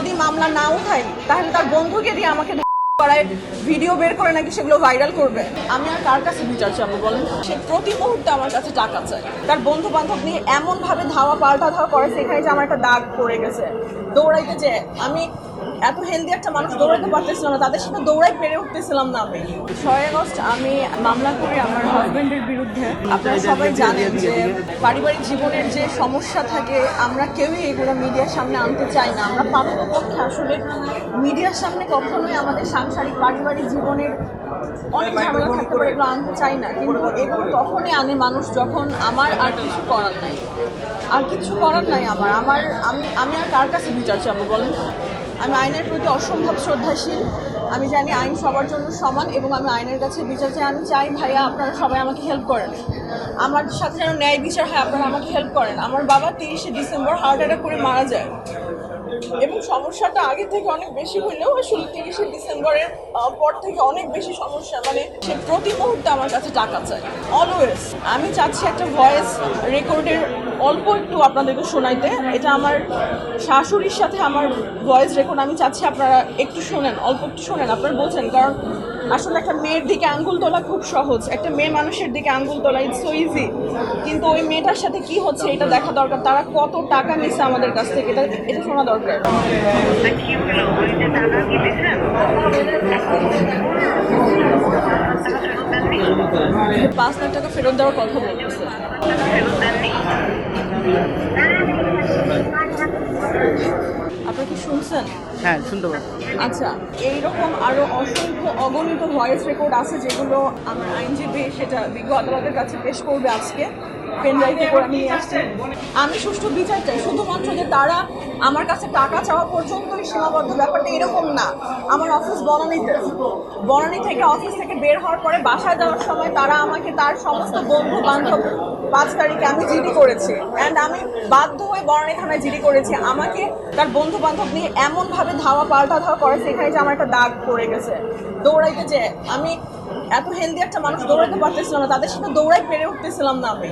যদি মামলা না উঠাই, তাহলে তার বন্ধুকে দিয়ে আমাকে করায় ভিডিও বের করে নাকি সেগুলো ভাইরাল করবে। আমি আর কার কাছে বিচার চাবো বলেন? সে প্রতি মুহূর্তে আমার কাছে টাকা চায়। তার বন্ধু বান্ধব নিয়ে এমনভাবে ধাওয়া পাল্টা ধাওয়া করে, সেখানে যে আমার একটা দাগ পড়ে গেছে। দৌড়াইতে যে আমি এত হেলদি একটা মানুষ দৌড়াতে পারতেছিলাম না, তাদের সাথে দৌড়াই পেরে উঠতেছিলাম না আমি। ছয় আগস্ট আমি মামলা করি আমার হাজবেন্ডের বিরুদ্ধে। আপনারা সবাই জানেন যে পারিবারিক জীবনের যে সমস্যা থাকে, আমরা কেউই এগুলো মিডিয়ার সামনে আনতে চাই না। আমরা পাঠ্যপক্ষে আসলে মিডিয়ার সামনে কখনোই আমাদের সাংসারিক পারিবারিক জীবনের অনেক ঝামেলা থাকতে পারে এগুলো আনতে চাই না। কিন্তু এগুলো তখনই আনে মানুষ যখন আমার আর কিছু করার নাই। আর কিছু করার নাই আমার। আমার, আমি আমি আর কার কাছে বিচার চাবো বলেন? আমি আইনের প্রতি অসম্ভব শ্রদ্ধাশীল। আমি জানি আইন সবার জন্য সমান এবং আমি আইনের কাছে বিচার চাই। আমি চাই, ভাইয়া, আপনারা সবাই আমাকে হেল্প করেন। আমার সাথে যেন ন্যায় বিচার হয়, আপনারা আমাকে হেল্প করেন। আমার বাবা তিরিশে ডিসেম্বর হার্ট অ্যাটাক করে মারা যায়। এবং সমস্যাটা আগে থেকে অনেক বেশি হলেও আসলে তিরিশে ডিসেম্বরের পর থেকে অনেক বেশি সমস্যা মানে সে প্রতি মুহূর্তে আমার কাছে টাকা চায় অলওয়েজ আমি চাচ্ছি একটা ভয়েস রেকর্ডের অল্প একটু আপনাদেরকে শোনাইতে। এটা আমার শাশুড়ির সাথে আমার ভয়েস রেকর্ড আমি চাচ্ছি আপনারা একটু শোনেন, অল্প একটু শোনেন, আপনারা বলছেন কারণ আসলে একটা মেয়ের দিকে আঙ্গুল তোলা খুব সহজ। একটা মেয়ে মানুষের দিকে আঙ্গুল তোলা ইটস সো ইজি কিন্তু ওই মেয়েটার সাথে কি হচ্ছে এটা দেখা দরকার। তারা কত টাকা নিচ্ছে আমাদের কাছ থেকে, এটা এটা শোনা দরকার। পাঁচ লাখ টাকা ফেরত দেওয়ার কথা বলতেছে। আপনারা কি শুনছেন? হ্যাঁ শুনতে পাচ্ছি। আচ্ছা এইরকম আরও অসংখ্য অগণিত ভয়েস রেকর্ড আছে যেগুলো আমার আইনজীবী সেটা বিজ্ঞ আদালতের কাছে পেশ করবে আজকে। পেন ড্রাইভে করে নিয়ে আসছে। আমি সুষ্ঠু বিচার চাই শুধুমাত্র যে তারা আমার কাছে টাকা চাওয়া পর্যন্তই সীমাবদ্ধ। ব্যাপারটা এরকম না। আমার অফিস বনানীতে বনানী থেকে অফিস থেকে বের হওয়ার পরে বাসায় যাওয়ার সময় তারা আমাকে তার সমস্ত বন্ধু বান্ধব পাঁচ তারিখে আমি জিডি করেছি। অ্যান্ড আমি বাধ্য হয়ে বনানী থানায় জিডি করেছি। আমাকে তার বন্ধু বান্ধব নিয়ে এমনভাবে ধাওয়া পাল্টা ধাওয়া করে সেখানে যে আমার একটা দাগ পড়ে গেছে। দৌড়াইতে যে আমি এত হেলদি একটা মানুষ দৌড়াতে পারতেছিলাম না। তাদের সাথে দৌড়াই পেরে উঠতেছিলাম না আমি।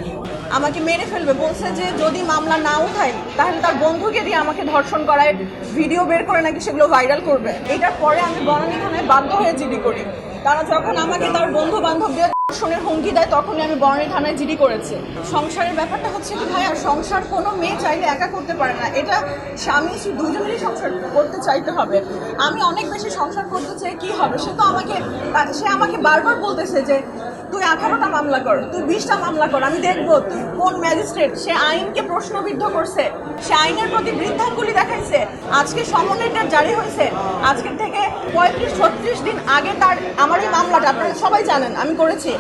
আমাকে মেরে ফেলবে। বলছে যে যদি মামলা না উঠাই, তাহলে তার বন্ধুকে দিয়ে আমাকে ধর্ষণ করায়, ভিডিও বের করে নাকি সেগুলো ভাইরাল করবে। এটার পরে আমি বনানী থানায় বাধ্য হয়ে জিডি করি। তারা যখন আমাকে তার বন্ধু বান্ধব দিয়ে ধর্ষণের হুমকি দেয়, তখনই আমি বনানী থানায় জিডি করেছি। সংসারের ব্যাপারটা হচ্ছে কি ভাই আর সংসার কোনো মেয়ে চাইলে একা করতে পারে না। এটা স্বামী স্ত্রী দুজনেরই সংসার করতে চাইতে হবে। আমি অনেক বেশি সংসার করতে চাই, কি হবে? সে তো আমাকে, সে আমাকে বারবার বলতেছে যে তুই আঠারোটা মামলা কর, তুই বিশটা মামলা কর, আমি দেখব তুই কোন ম্যাজিস্ট্রেট। সে আইনকে প্রশ্নবিদ্ধ করছে, সে আইনের প্রতি বৃদ্ধাঙ্গুলি দেখাইছে, আজকে সমন্বয়টা জারি হয়েছে আজকের থেকে পঁয়ত্রিশ, ছত্রিশ দিন আগে তার, আমার এই মামলাটা, আপনারা সবাই জানেন, আমি করেছি।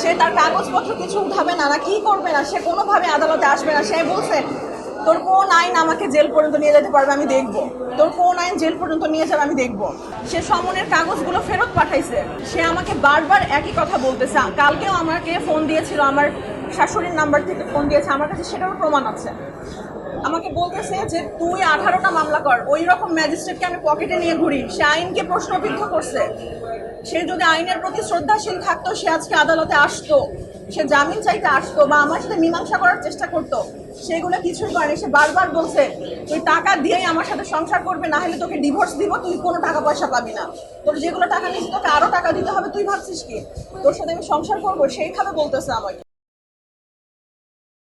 সে তার কাগজপত্র কিছু উঠাবে না না কি করবে না, সে কোনোভাবে আদালতে আসবে না, সে বলছে, তোর কোন আইন আমাকে জেল পর্যন্ত নিয়ে যেতে পারবে আমি দেখব। তোর কোন আইন জেল পর্যন্ত নিয়ে যাবে আমি দেখব। সে সমনের কাগজগুলো ফেরত পাঠাইছে। সে আমাকে বারবার একই কথা বলতেছে। কালকেও আমাকে ফোন দিয়েছিল আমার শাশুড়ির নাম্বার থেকে ফোন দিয়েছে, আমার কাছে সেটারও প্রমাণ আছে। আমাকে বলতেছে যে, তুই আঠারোটা মামলা কর, ওই রকম ম্যাজিস্ট্রেটকে আমি পকেটে নিয়ে ঘুরি, সে আইনকে প্রশ্নবিদ্ধ করছে। সে যদি আইনের প্রতি শ্রদ্ধাশীল থাকতো, সে আজকে আদালতে আসতো। সে জামিন চাইতে আসতো বা আমার সাথে মীমাংসা করার চেষ্টা করতো, সেগুলো কিছুই করেনি সে বারবার বলছে, তুই টাকা দিয়েই আমার সাথে সংসার করবে, না হলে তোকে ডিভোর্স দিব, তুই কোনো টাকা পয়সা পাবি না। তোর যেগুলো টাকা নিয়েছি তোকে আরও টাকা দিতে হবে, তুই ভাবছিস কি? তোর সাথে আমি সংসার করব, সেইভাবে বলতেছে আমাকে।